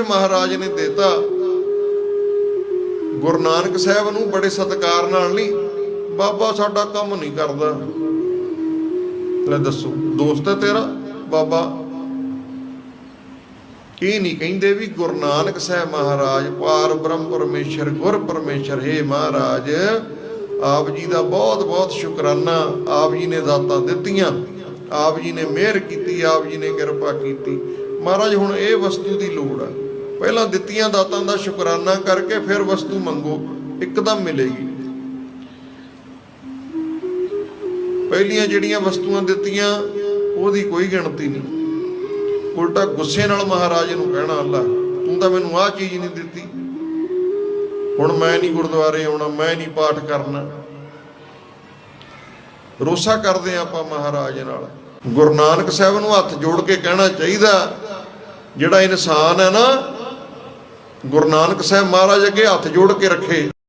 ਮਹਾਰਾਜ ਨੇ ਦਿੱਤਾ। ਗੁਰੂ ਨਾਨਕ ਸਾਹਿਬ ਨੂੰ ਬੜੇ ਸਤਿਕਾਰ ਨਾਲ ਨਹੀਂ, ਬਾਬਾ ਸਾਡਾ ਕੰਮ ਨਹੀਂ ਕਰਦਾ। ਲੈ ਦੱਸੋ, ਦੋਸਤ ਹੈ ਤੇਰਾ, ਬਾਬਾ? ਇਹ ਨਹੀਂ ਕਹਿੰਦੇ ਵੀ ਗੁਰੂ ਨਾਨਕ ਸਾਹਿਬ ਮਹਾਰਾਜ ਪਾਰ ਬ੍ਰਹਮ ਪਰਮੇਸ਼ਰ, ਗੁਰ ਪਰਮੇਸ਼ਰ, ਹੈ ਮਹਾਰਾਜ। ਆਪ ਜੀ ਦਾ ਬਹੁਤ ਬਹੁਤ ਸ਼ੁਕਰਾਨਾ, ਆਪ ਜੀ ਨੇ ਦਾਤਾਂ ਦਿੱਤੀਆਂ, ਆਪ ਜੀ ਨੇ ਮਿਹਰ ਕੀਤੀ, ਆਪ ਜੀ ਨੇ ਕਿਰਪਾ ਕੀਤੀ। ਮਹਾਰਾਜ, ਹੁਣ ਇਹ ਵਸਤੂ ਦੀ ਲੋੜ ਆ ਪਹਿਲਾਂ ਦਿੱਤੀਆਂ ਦਾਤਾਂ ਦਾ ਸ਼ੁਕਰਾਨਾ ਕਰਕੇ ਫਿਰ ਵਸਤੂ ਮੰਗੋ, ਇੱਕਦਮ ਮਿਲੇਗੀ। ਪਹਿਲੀਆਂ ਜਿਹੜੀਆਂ ਵਸਤੂਆਂ ਦਿੱਤੀਆਂ, ਉਹਦੀ ਕੋਈ ਗਿਣਤੀ ਨਹੀਂ। ਉਲਟਾ ਗੁੱਸੇ ਨਾਲ ਮਹਾਰਾਜ ਨੂੰ ਕਹਿਣਾ, ਅੱਲਾ, ਤੂੰ ਤਾਂ ਮੈਨੂੰ ਆਹ ਚੀਜ਼ ਨਹੀਂ ਦਿੱਤੀ। ਹੁਣ ਮੈਂ ਨਹੀਂ ਗੁਰਦੁਆਰੇ ਆਉਣਾ, ਮੈਂ ਨਹੀਂ ਪਾਠ ਕਰਨਾ। ਰੋਸਾ ਕਰਦੇ ਹਾਂ ਆਪਾਂ ਮਹਾਰਾਜ ਨਾਲ। ਗੁਰੂ ਨਾਨਕ ਸਾਹਿਬ ਨੂੰ ਹੱਥ ਜੋੜ ਕੇ ਕਹਿਣਾ ਚਾਹੀਦਾ, ਜਿਹੜਾ ਇਨਸਾਨ ਹੈ ਨਾ ਗੁਰੂ ਨਾਨਕ ਸਾਹਿਬ ਮਹਾਰਾਜ ਅੱਗੇ ਹੱਥ ਜੋੜ ਕੇ ਰੱਖੇ।